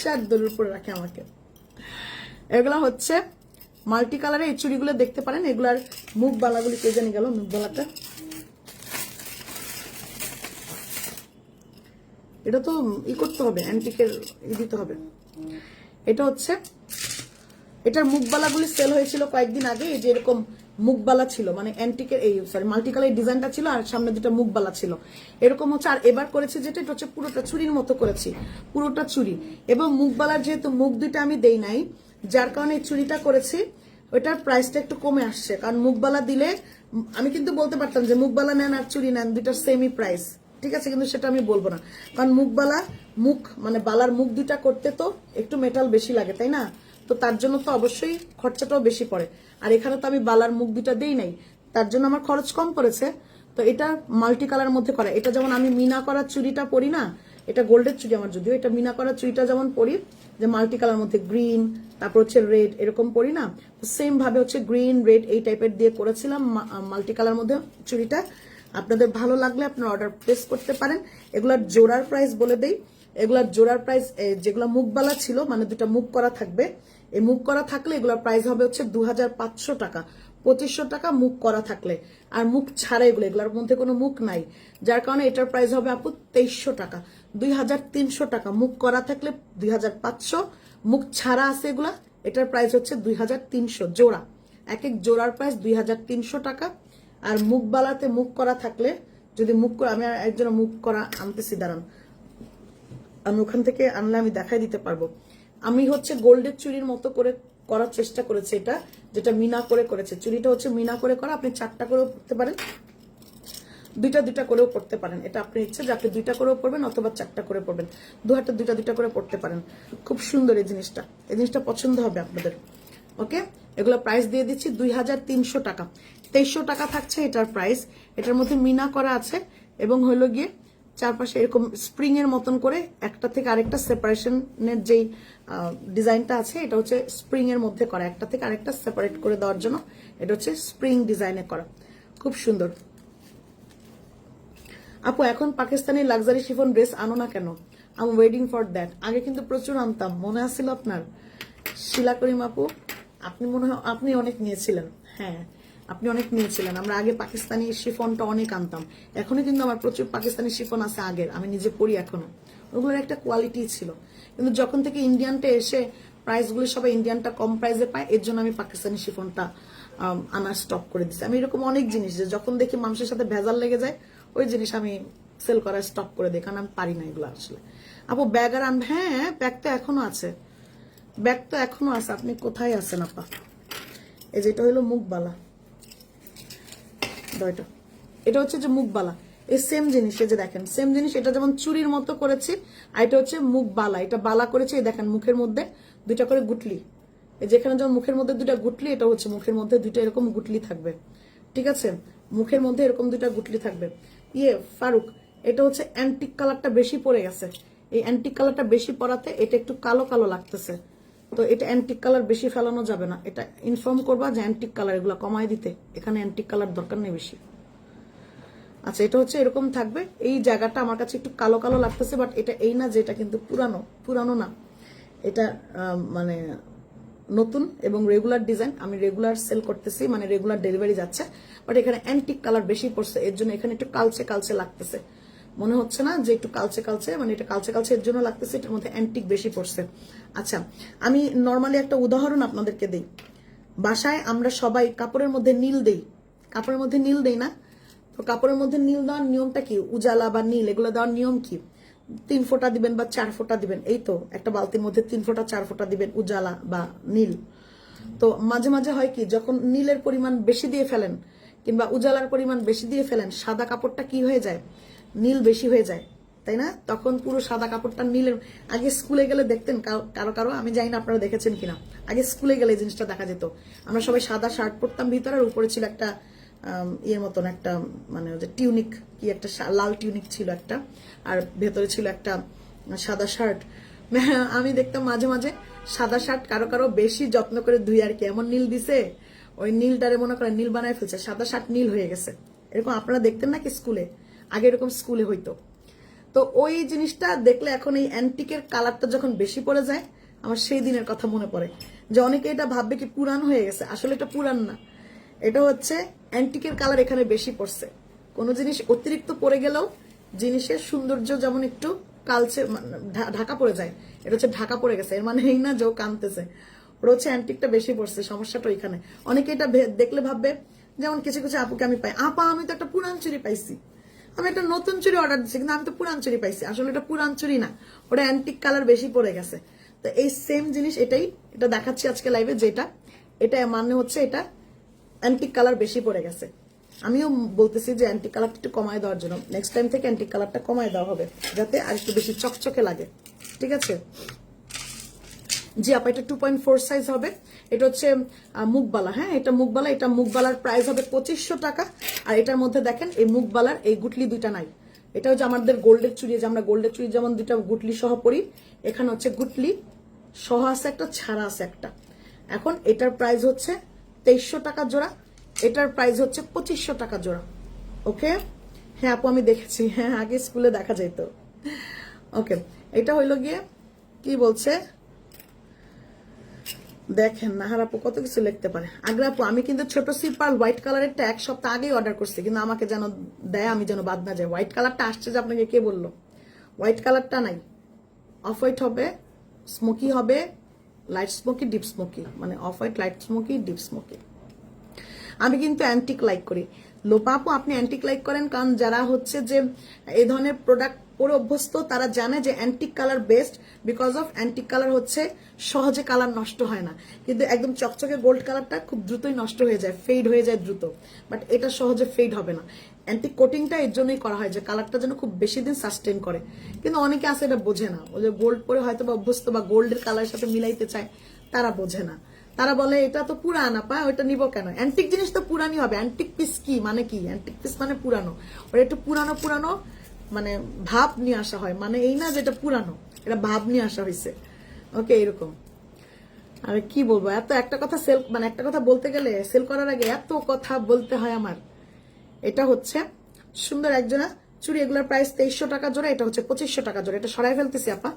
বিশ্বাস দলিল উপরে রাখে আমাকে। এগুলা হচ্ছে মাল্টি কালারের এই চুড়িগুলো দেখতে পারেন। এগুলার মুখ বালাগুলি কে জানি গেল, মুখ বালাটা। এটা তো ই করতে হবে, অ্যান্টিকের ই দিতে হবে। এটা হচ্ছে, এটার মুখবালাগুলি সেল হয়েছিল কয়েকদিন আগে। এই যে এরকম মুখবালা ছিল মানে অ্যান্টিকের এই সরি মাল্টি কালার ডিজাইনটা ছিল আর সামনে দুটো মুখবালা ছিল। এরকম হচ্ছে, আর এবার করেছি যেটা, এটা হচ্ছে পুরোটা চুরির মতো করেছি, পুরোটা চুরি। এবং মুখবালার যেহেতু মুখ দুইটা আমি দেই নাই, যার কারণে এই চুরিটা করেছি ওইটার প্রাইসটা একটু কমে আসছে। কারণ মুখবালা দিলে, আমি কিন্তু বলতে পারতাম যে মুখবালা নেন আর চুরি নেন, দুইটার সেমই প্রাইস ঠিক আছে? কিন্তু সেটা আমি বলব না। কারণ মুখবালা, মুখ মানে বালার মুখ দুইটা করতে তো একটু মেটাল বেশি লাগে, তাই না? তো তার জন্য তো অবশ্যই খরচাটাও বেশি পড়ে। আর এখানে তো আমি বালার মুখ দুটা দেই নাই। তার জন্য আমার খরচ কম পড়েছে। তো এটা মাল্টি কালার মধ্যে করা। এটা যেমন আমি মিনা করার চুড়িটা পরি না, এটা গোল্ডের চুড়ি আমার যদিও, এটা মিনা করা চুড়িটা যেমন পরি, যে মাল্টি কালার মধ্যে গ্রিন তারপর হচ্ছে রেড এরকম পরি না। সেম ভাবে হচ্ছে গ্রিন রেড এই টাইপের দিয়ে করেছিলাম মাল্টি কালার মধ্যে চুড়িটা। আপনাদের ভালো লাগলে আপনারা অর্ডার প্লেস করতে পারেন। এগুলার জোড়ার প্রাইস বলে দেই। এগুলার জোড়ার প্রাইস যেগুলো মুখবালা ছিল মানে দুটা মুখ করা থাকবে এই মুখ করা থাকলে এগুলোর প্রাইস হবে হচ্ছে দু হাজার পাঁচশো টাকা। পঁচিশশো টাকা মুখ করা থাকলে। আর মুখ ছাড়া এগুলো, এগুলোর মধ্যে কোনো মুখ নাই। যার কারণে এটার প্রাইস হবে আপু তেইশশো টাকা। দুই হাজার তিনশো টাকা। মুখ করা থাকলে দুই হাজার পাঁচশো, মুখ ছাড়া আছে এগুলা, এটার প্রাইস হচ্ছে দুই হাজার তিনশো জোড়া। এক এক জোড়ার প্রাইস দুই হাজার তিনশো টাকা। আর মুখ বালাতে মুখ করা থাকলে, যদি মুখ করা, আমি একজন মুখ করা আনতেছি, দাঁড়ান। আমি ওখান থেকে আনলে আমি দেখাই দিতে পারব। আমি হচ্ছে গোল্ডের চুরির মতো করে করার চেষ্টা করেছি এটা, যেটা মিনা করে করেছে। চুরিটা হচ্ছে মিনা করে করা, আপনি চারটা করেও করতে পারেন। দুইটা দুইটা করেও পড়তে পারেন, এটা আপনার ইচ্ছে যে আপনি দুইটা করেও পড়বেন অথবা চারটা করে পড়বেন। দু হাতে দুইটা দুইটা করে পড়তে পারেন। খুব সুন্দর এই জিনিসটা। এই জিনিসটা পছন্দ হবে আপনাদের। ওকে? এগুলো প্রাইস দিয়ে দিচ্ছি দুই হাজার তিনশো টাকা। তেইশশো টাকা থাকছে এটার প্রাইস এটার মধ্যে মিনা করা আছে এবং হলো গিয়ে চারপাশে এরকম স্প্রিং এর মতন করে একটা থেকে আরেকটা সেপারেশনের যেই ডিজাইনটা আছে, এটা হচ্ছে স্প্রিং এর মধ্যে করা। একটা থেকে আরেকটা সেপারেট করে দেওয়ার জন্য এটা হচ্ছে স্প্রিং ডিজাইনে করা। খুব সুন্দর। আপু, এখন পাকিস্তানি লাক্সারি শিফন ড্রেস আনো না কেন? আম ওয়েটিং ফর দ্যাট আগে কিন্তু প্রচুর আনতাম, মনে আসছিল আপনার। শিলা করিম আপু, আপনি মনে হয়, আপনি অনেক নিয়েছিলেন। হ্যাঁ। আপনি অনেক নিয়েছিলেন আমরা আগে পাকিস্তানি শিফনটা অনেক আনতাম। এখনও কিন্তু আমার প্রচুর পাকিস্তানি শিফন আছে আগের। আমি নিজে পড়ি এখনও ওগুলোর একটা কোয়ালিটি ছিল। কিন্তু যখন থেকে ইন্ডিয়ানটা এসে প্রাইসগুলো সবাই ইন্ডিয়ানটা কম প্রাইসে পায়, এর জন্য আমি পাকিস্তানি শিফনটা আনা স্টপ করে দিচ্ছি আমি এরকম অনেক জিনিস যে যখন দেখি মানুষের সাথে ভেজাল লেগে যায়, ওই জিনিস আমি সেল করা স্টপ করে দিই, কারণ আমি পারি না এগুলো আসলে। আপু ব্যাগ আর আনবে হ্যাঁ ব্যাগ তো এখনও আছে। ব্যাগ তো এখনও আছে। আপনি কোথায় আছেন, আপা? এই যেটা হলো মুখবালা। দাও এটা এটা হচ্ছে যে মুখবালা। এই সেম জিনিস, এই যে দেখেন সেম জিনিস, এটা যেমন চুরির মতো করেছি, আর এটা হচ্ছে এটা বালা করেছি, এই দেখেন, মুখের মধ্যে দুইটা করে গুটলি। যেখানে যেমন মুখের মধ্যে দুইটা গুটলি, এটা হচ্ছে মুখের মধ্যে দুইটা এরকম গুটলি থাকবে। ঠিক আছে? মুখের মধ্যে এরকম দুইটা গুটলি থাকবে। ইয়ে ফারুক, এটা হচ্ছে অ্যান্টিক কালারটা বেশি পড়ে গেছে। এই অ্যান্টিক কালারটা বেশি পড়াতে এটা একটু কালো কালো লাগতেছে। তো এটা অ্যান্টিক কালার বেশি ফেলানো যাবে না। এটা ইনফর্ম করবা যে অ্যান্টিক কালার এগুলো কমায় দিতে। এখানে অ্যান্টিক কালার দরকার নেই বেশি। আচ্ছা এটা হচ্ছে এরকম থাকবে। এই জায়গাটা আমার কাছে একটু কালো কালো লাগতেছে বাট এটা এই না যে এটা কিন্তু পুরানো পুরানো না। এটা মানে নতুন এবং রেগুলার ডিজাইন আমি রেগুলার সেল করতেছি মানে রেগুলার ডেলিভারি যাচ্ছে। বাট এখানে অ্যান্টিক কালার বেশি পড়ছে, এর জন্য এখানে একটু কালচে কালচে লাগতেছে। মনে হচ্ছে না যে একটু কালচে কালচে মানে এটা কালচে কালচে এর জন্য লাগতেছে, এটার মধ্যে অ্যান্টিক বেশি পড়ছে। আচ্ছা আমি নর্মালি একটা উদাহরণ আপনাদেরকে দিই। বাসায় আমরা সবাই কাপড়ের মধ্যে নীল দেই। কাপড়ের মধ্যে নীল দেই না? তো কাপড়ের মধ্যে নীল দেওয়ার নিয়মটা কি? উজালা বা নীল, এগুলো দেওয়ার নিয়ম কি? তিন ফোঁটা দিবেন বা চার ফোঁটা দিবেন, এই তো, একটা বালতির মধ্যে তিন ফোঁটা, চার ফোঁটা দিবেন উজালা বা নীল। তো মাঝে মাঝে হয় কি, যখন নীলের পরিমাণ বেশি দিয়ে ফেলেন কিংবা উজালার পরিমাণ বেশি দিয়ে ফেলেন, সাদা কাপড়টা কি হয়ে যায়? নীল বেশি হয়ে যায়, তাই না? তখন পুরো সাদা কাপড়টা নীলের, আগে স্কুলে গেলে দেখতেন কারো- কারও আমি জানি না আপনারা দেখেছেন কিনা। আগে স্কুলে গেলে জিনিসটা দেখা যেত। আমরা সবাই সাদা শার্ট পরতাম, ভিতরে আর উপরে ছিল একটা ইয়ের মতন একটা মানে টিউনিক, কি একটা লাল টিউনিক ছিল একটা, আর ভেতরে ছিল একটা সাদা শার্ট। আমি দেখতাম মাঝে মাঝে সাদা শার্ট কারও কারও বেশি যত্ন করে ধুই আর কি। এমন নীল দিছে, ওই নীলটারে মনে করেন নীল বানায় ফেলছে, সাদা শার্ট নীল হয়ে গেছে। এরকম আপনারা দেখতেন নাকি স্কুলে? আগে এরকম স্কুলে হইতো। তো ওই জিনিসটা দেখলে এখন এই অ্যান্টিকের কালারটা যখন বেশি পড়ে যায়, আমার সেই দিনের কথা মনে পড়ে। যে অনেকে এটা ভাববে কি পুরান হয়ে গেছে। আসলে এটা পুরান না। এটা হচ্ছে অ্যান্টিকের কালার এখানে বেশি পড়ছে। কোনো জিনিস অতিরিক্ত পড়ে গেলেও জিনিসের সৌন্দর্য যেমন একটু কালচে ঢাকা পড়ে যায়। এটা হচ্ছে ঢাকা পড়ে গেছে। এর মানে এই না যে ও কানতেছে। ওরা হচ্ছে অ্যান্টিকটা বেশি পড়ছে। সমস্যাটা ওইখানে। অনেকে এটা দেখলে ভাববে, যেমন কিছু কিছু আপুকে আমি পাই। আপা, আমি তো একটা পুরান চুরি পাইছি। আমি একটা নতুন চুরি অর্ডার দিচ্ছি কিন্তু আমি তো পুরান চুরি পাইছি। আসলে এটা পুরান চুরি না, ওটা অ্যান্টিক কালার বেশি পড়ে গেছে। তো এই সেম জিনিস এটাই, এটা দেখাচ্ছি আজকে লাইভে যেটা, এটা মানে হচ্ছে এটা অ্যান্টিক কালার বেশি পড়ে গেছে। আমিও বলতেছি যে অ্যান্টিক কালারটা একটু কমায় দেওয়ার জন্য। নেক্সট টাইম থেকে অ্যান্টিক কালারটা কমায় দেওয়া হবে, যাতে আর একটু বেশি চকচকে লাগে। ঠিক আছে? জি, আপা, এটা টু পয়েন্ট ফোর সাইজ হবে। এটা হচ্ছে মুখবালা হ্যাঁ? এটা মুখবালা এটা মুখবালার প্রাইস হবে পঁচিশশো টাকা। আর এটার মধ্যে দেখেন, এই মুখবালার এই গুটলি দুইটা নাই। এটা হচ্ছে আমাদের গোল্ডের চুড়ি যে আমরা গোল্ডের চুড়ি যেমন দুইটা গুটলি সহ পরি, এখানে হচ্ছে গুটলি, সহ আছে একটা, ছাড়া আছে একটা। এখন এটার প্রাইস হচ্ছে তেইশশো টাকা জোড়া, এটার প্রাইস হচ্ছে পঁচিশশো টাকা জোড়া। ওকে? হ্যাঁ আপু, আমি দেখেছি। হ্যাঁ আগে স্কুলে দেখা যেত ওকে, এটা হইল গিয়ে, কি বলছে? দেখেন নাহার আপু কত কিছু লিখতে পারে। আগ্রা আপু, আমি কিন্তু ছোট সিপার হোয়াইট কালারেরটা এক সপ্তাহ আগেই অর্ডার করছি, কিন্তু আমাকে যেন দেয়, আমি যেন বাদ না যাই। হোয়াইট কালারটা আসছে যে আপনাকে কে বলল? হোয়াইট কালারটা নাই। অফ হোয়াইট হবে স্মোকি হবে লাইট স্মোকি ডিপ স্মোকি মানে off white light smoky deep smoky আমি কিন্তু অ্যান্টিক লাইক করি। লোপা আপু, আপনি অ্যান্টিক লাইক করেন, কারণ যারা হচ্ছে যে এই ধরনের প্রোডাক্ট পরে অভ্যস্ত, তারা জানে যে antique colour best because off antique colour হচ্ছে সহজে কালার নষ্ট হয় না। কিন্তু একদম চকচকে গোল্ড কালারটা খুব দ্রুতই নষ্ট হয়ে যায় ফেড হয়ে যায় দ্রুত। বাট এটা সহজে ফেড হবে না। অ্যান্টিক কোটিংটা এর জন্যই করা হয় যে কালারটা যেন খুব বেশি দিন সাস্টেন করে। কিন্তু অনেকে আছে এটা বোঝে না। ও যে গোল্ড পরে হয়তো বা অভ্যস্ত বা গোল্ডের কালারের সাথে মিলাইতে চায়, তারা বোঝে না। তারা বলে, এটা তো পুরান আপা ওইটা নিব কেন? অ্যান্টিক জিনিস তো পুরানি হবে। অ্যান্টিক পিস কি? মানে কি? অ্যান্টিক পিস মানে পুরানো। ওটা একটু পুরানো পুরানো মানে ভাব নিয়ে আসা হয়। মানে এই না যেটা পুরানো, এটা ভাব নিয়ে আসা হয়েছে ওকে এরকম। আর কি বলব, এত একটা কথা সেল মানে একটা কথা বলতে গেলে সেল করার আগে এত কথা বলতে হয় আমার। এটা হচ্ছে সুন্দর একজনা চুড়ি এগুলোর প্রাইস তেইশশো টাকা জোড়া, এটা হচ্ছে পঁচিশশো টাকা জোড়া, এটা সরাই ফেলতেছি আপা।